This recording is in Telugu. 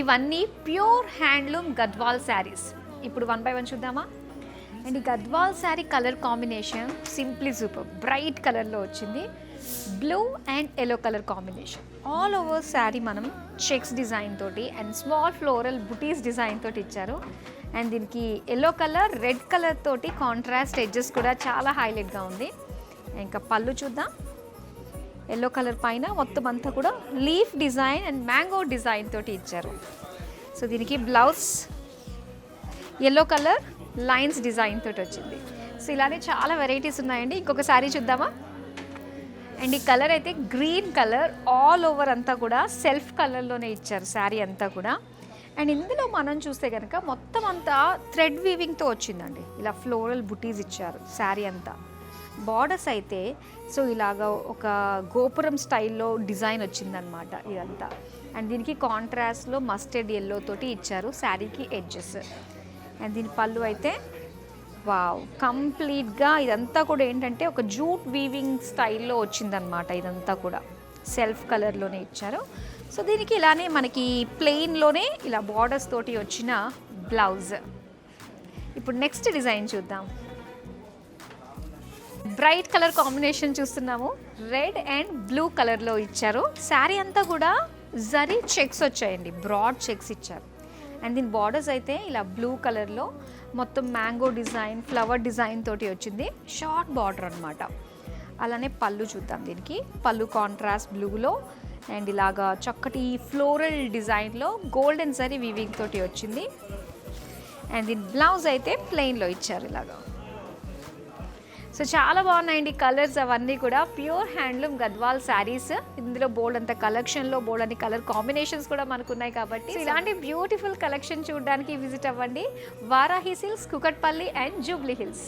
ఇవన్నీ ప్యూర్ హ్యాండ్లూమ్ గద్వాల్ శారీస్. ఇప్పుడు వన్ బై వన్ చూద్దామా? అండ్ ఈ Gadwal sari colour combination simply super. Bright కలర్లో వచ్చింది. Blue and yellow colour combination. All over sari మనం చెక్స్ డిజైన్ తోటి and small floral buttis design తోటి ఇచ్చారు. అండ్ దీనికి ఎల్లో కలర్ రెడ్ కలర్ తోటి కాంట్రాస్ట్ ఎడ్జెస్ కూడా చాలా హైలైట్గా ఉంది. ఇంకా పళ్ళు చూద్దాం. ఎల్లో కలర్ పైన మొత్తం అంతా కూడా leaf design and mango design తోటి ఇచ్చారు. సో దీనికి blouse yellow colour lines design తోటి వచ్చింది. సో ఇలానే చాలా వెరైటీస్ ఉన్నాయండి. ఇంకొక శారీ చూద్దామా? అండ్ ఈ కలర్ అయితే గ్రీన్ కలర్ ఆల్ ఓవర్ అంతా కూడా సెల్ఫ్ కలర్లోనే ఇచ్చారు శారీ అంతా కూడా. అండ్ ఇందులో మనం చూస్తే కనుక మొత్తం అంతా థ్రెడ్ వీవింగ్తో వచ్చిందండి. ఇలా ఫ్లోరల్ బుటీస్ ఇచ్చారు శారీ అంతా. బార్డర్స్ అయితే సో ఇలాగ ఒక గోపురం స్టైల్లో డిజైన్ వచ్చిందనమాట ఇదంతా. అండ్ దీనికి కాంట్రాస్ట్లో మస్టర్డ్ ఎల్లో తోటి ఇచ్చారు శారీకి ఎడ్జెస్ అండ్ దీని పళ్ళు అయితే వావ్! కంప్లీట్గా ఇదంతా కూడా ఏంటంటే ఒక జూట్ వీవింగ్ స్టైల్లో వచ్చిందనమాట ఇదంతా కూడా. సెల్ఫ్ కలర్లోనే ఇచ్చారు. సో దీనికి ఇలానే మనకి ప్లెయిన్లోనే ఇలా బార్డర్స్ తోటి వచ్చిన బ్లౌజ్. ఇప్పుడు నెక్స్ట్ డిజైన్ చూద్దాం. బ్రైట్ కలర్ కాంబినేషన్ చూస్తున్నాము. రెడ్ అండ్ బ్లూ కలర్లో ఇచ్చారు. శారీ అంతా కూడా జరీ చెక్స్ వచ్చాయండి. బ్రాడ్ చెక్స్ ఇచ్చారు. అండ్ దీని బార్డర్స్ అయితే ఇలా బ్లూ కలర్లో మొత్తం మ్యాంగో డిజైన్ ఫ్లవర్ డిజైన్ తోటి వచ్చింది. షార్ట్ బార్డర్ అనమాట అలానే పళ్ళు చూద్దాం దీనికి. పళ్ళు కాంట్రాస్ట్ బ్లూలో అండ్ ఇలాగా చక్కటి ఫ్లోరల్ డిజైన్లో గోల్డెన్ జరీ వీవింగ్ తోటి వచ్చింది. అండ్ దీని బ్లౌజ్ అయితే ప్లెయిన్లో ఇచ్చారు ఇలాగా. సో చాలా బాగున్నాయండి కలర్స్ అవన్నీ కూడా. Pure handloom Gadwal saris. ఇందులో బోల్డ్ అంత కలెక్షన్లో బోల్డ్ అన్ని కలర్ కాంబినేషన్స్ కూడా మనకు ఉన్నాయి కాబట్టి ఇలాంటి బ్యూటిఫుల్ కలెక్షన్ చూడడానికి విజిట్ అవ్వండి. Varahi hills Kukatpally and Jubilee hills